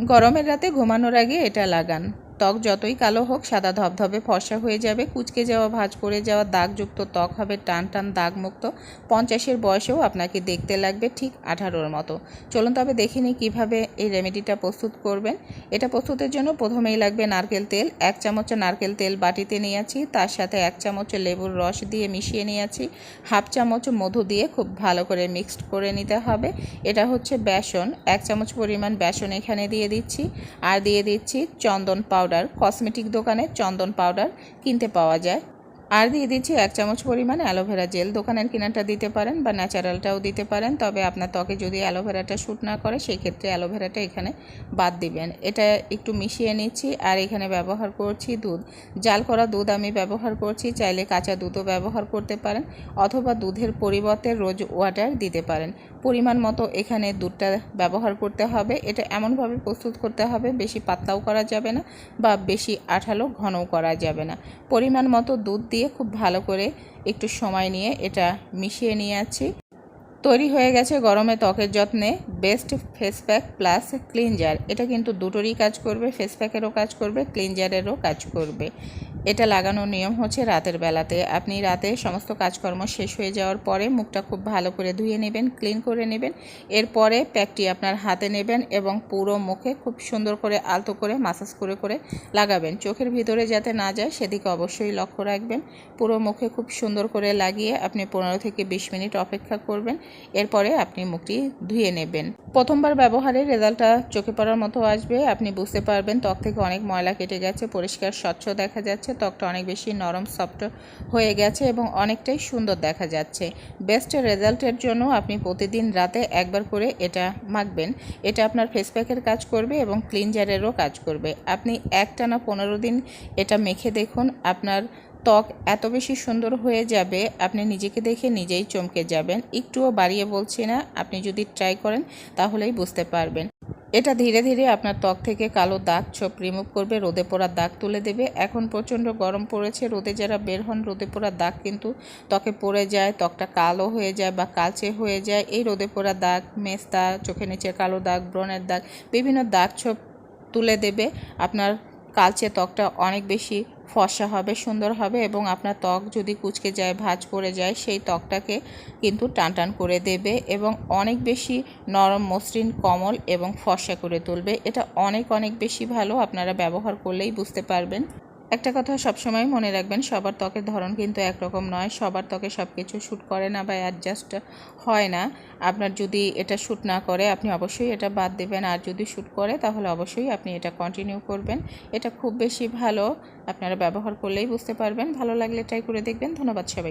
গরমের রাতে ঘুমানোর আগে এটা লাগান। ত্বক যতই কালো হোক, সাদা ধবধবে ফর্সা হয়ে যাবে। কুচকে যাওয়া, ভাঁজ পড়ে যাওয়া, দাগযুক্ত ত্বক হবে টান টান দাগমুক্ত। পঞ্চাশের বয়সেও আপনাকে দেখতে লাগবে ঠিক আঠারোর মতো। চলুন তবে দেখে নিই কীভাবে এই রেমেডিটা প্রস্তুত করবেন। এটা প্রস্তুতের জন্য প্রথমেই লাগবে নারকেল তেল। এক চামচ নারকেল তেল বাটিতে নিয়েছি তার সাথে এক চামচ লেবুর রস দিয়ে মিশিয়ে নিয়েছি হাফ চামচ মধু দিয়ে খুব ভালো করে মিক্সড করে নিতে হবে। এটা হচ্ছে বেসন। এক চামচ পরিমাণ বেসন এখানে দিয়ে দিচ্ছি। আর দিয়ে দিচ্ছি চন্দন পাউডার। কসমেটিক দোকানে চন্দন পাউডার কিনতে পাওয়া যায়। আর দিয়ে দিচ্ছি এক চামচ পরিমাণ অ্যালোভেরা জেল দোকানের কিনাটা দিতে পারেন বা ন্যাচারালটাও দিতে পারেন, তবে আপনার ত্বকে যদি অ্যালোভেরাটা শ্যুট না করে সেই ক্ষেত্রে অ্যালোভেরাটা এখানে বাদ দিবেন। এটা একটু মিশিয়ে নিচ্ছি আর এখানে ব্যবহার করছি দুধ। জাল করা দুধ আমি ব্যবহার করছি, চাইলে কাঁচা দুধও ব্যবহার করতে পারেন অথবা দুধের পরিবর্তে রোজ ওয়াটার দিতে পারেন। পরিমাণ মতো এখানে দুধটা ব্যবহার করতে হবে। এটা এমনভাবে প্রস্তুত করতে হবে, বেশি পাতলাও করা যাবে না বা বেশি আঠালো ঘনও করা যাবে না। পরিমাণ মতো দুধ দিয়ে খুব ভালো করে একটু সময় নিয়ে এটা মিশিয়ে নিয়ে আছি। তৈরি হয়ে গেছে গরমে ত্বকের যত্নে best face pack plus cleanser এটা কিন্তু দুটোরই কাজ করবে ফেস প্যাকেরও কাজ করবে ক্লিনজারেরও কাজ করবে। এটা লাগানোর নিয়ম হচ্ছে রাতের বেলাতে। আপনি রাতে সমস্ত কাজকর্ম শেষ হয়ে যাওয়ার পরে মুখটা খুব ভালো করে ধুয়ে নেবেন ক্লিন করে নেবেন। এরপরে প্যাকটি আপনার হাতে নেবেন এবং পুরো মুখে খুব সুন্দর করে আলতো করে মাসাজ করে করে লাগাবেন। চোখের ভিতরে যাতে না যায় সেদিকে অবশ্যই লক্ষ্য রাখবেন। পুরো মুখে খুব সুন্দর করে লাগিয়ে আপনি পনেরো থেকে বিশ মিনিট অপেক্ষা করবেন। এরপরে আপনি মুখটি ধুয়ে নেবেন। প্রথমবার ব্যবহারে রেজাল্টটা চোখে পড়ার মতো আসবে, আপনি বুঝতে পারবেন ত্বক থেকে অনেক ময়লা কেটে গেছে, পরিষ্কার, স্বচ্ছ দেখা যাচ্ছে, ত্বকটা অনেক বেশি নরম, সফট হয়ে গেছে এবং অনেকটাই সুন্দর দেখা যাচ্ছে। বেস্ট রেজাল্টের জন্য আপনি প্রতিদিন রাতে একবার করে এটা মাখবেন। এটা আপনার ফেস প্যাকের কাজ করবে এবং ক্লিনজারেরও কাজ করবে। আপনি একটানা পনেরো দিন এটা মেখে দেখুন, আপনার ত্বক এত বেশি সুন্দর হয়ে যাবে, আপনি নিজেকে দেখে নিজেই চমকে যাবেন। একটুও বাড়িয়ে বলছি না, আপনি যদি ট্রাই করেন তাহলেই বুঝতে পারবেন। এটা ধীরে ধীরে আপনার ত্বক থেকে কালো দাগ, ছোপ রিমুভ করবে, রোদে পোড়া দাগ তুলে দেবে। এখন প্রচণ্ড গরম পড়েছে, রোদে যারা বের হন, রোদে পোড়া দাগ কিন্তু ত্বকে পড়ে যায়, ত্বকটা কালো হয়ে যায় বা কালচে হয়ে যায়। এই রোদে পোড়া দাগ, মেস্তা, চোখের নিচে কালো দাগ, ব্রণের দাগ, বিভিন্ন দাগ, ছোপ তুলে দেবে। আপনার কালচে ত্বকটা অনেক বেশি ফসা হবে, সুন্দর হবে এবং আপনার ত্বক যদি কুচকে যায়, ভাঁজ পড়ে যায়, সেই ত্বকটাকে কিন্তু টান টান করে দেবে এবং অনেক বেশি নরম, মসৃণ, কমল এবং ফসা করে তুলবে। এটা অনেক অনেক বেশি ভালো, আপনারা ব্যবহার করলেই বুঝতে পারবেন। একটা কথা সবসময় মনে রাখবেন, সবার ত্বকের ধরন কিন্তু একরকম নয়। সবার ত্বকে সব কিছু শ্যুট করে না বা অ্যাডজাস্ট হয় না। আপনার যদি এটা শ্যুট না করে, আপনি অবশ্যই এটা বাদ দেবেন। আর যদি শ্যুট করে, তাহলে অবশ্যই আপনি এটা কন্টিনিউ করবেন। এটা খুব বেশি ভালো, আপনারা ব্যবহার করলেই বুঝতে পারবেন। ভালো লাগলে ট্রাই করে দেখবেন। ধন্যবাদ সবাই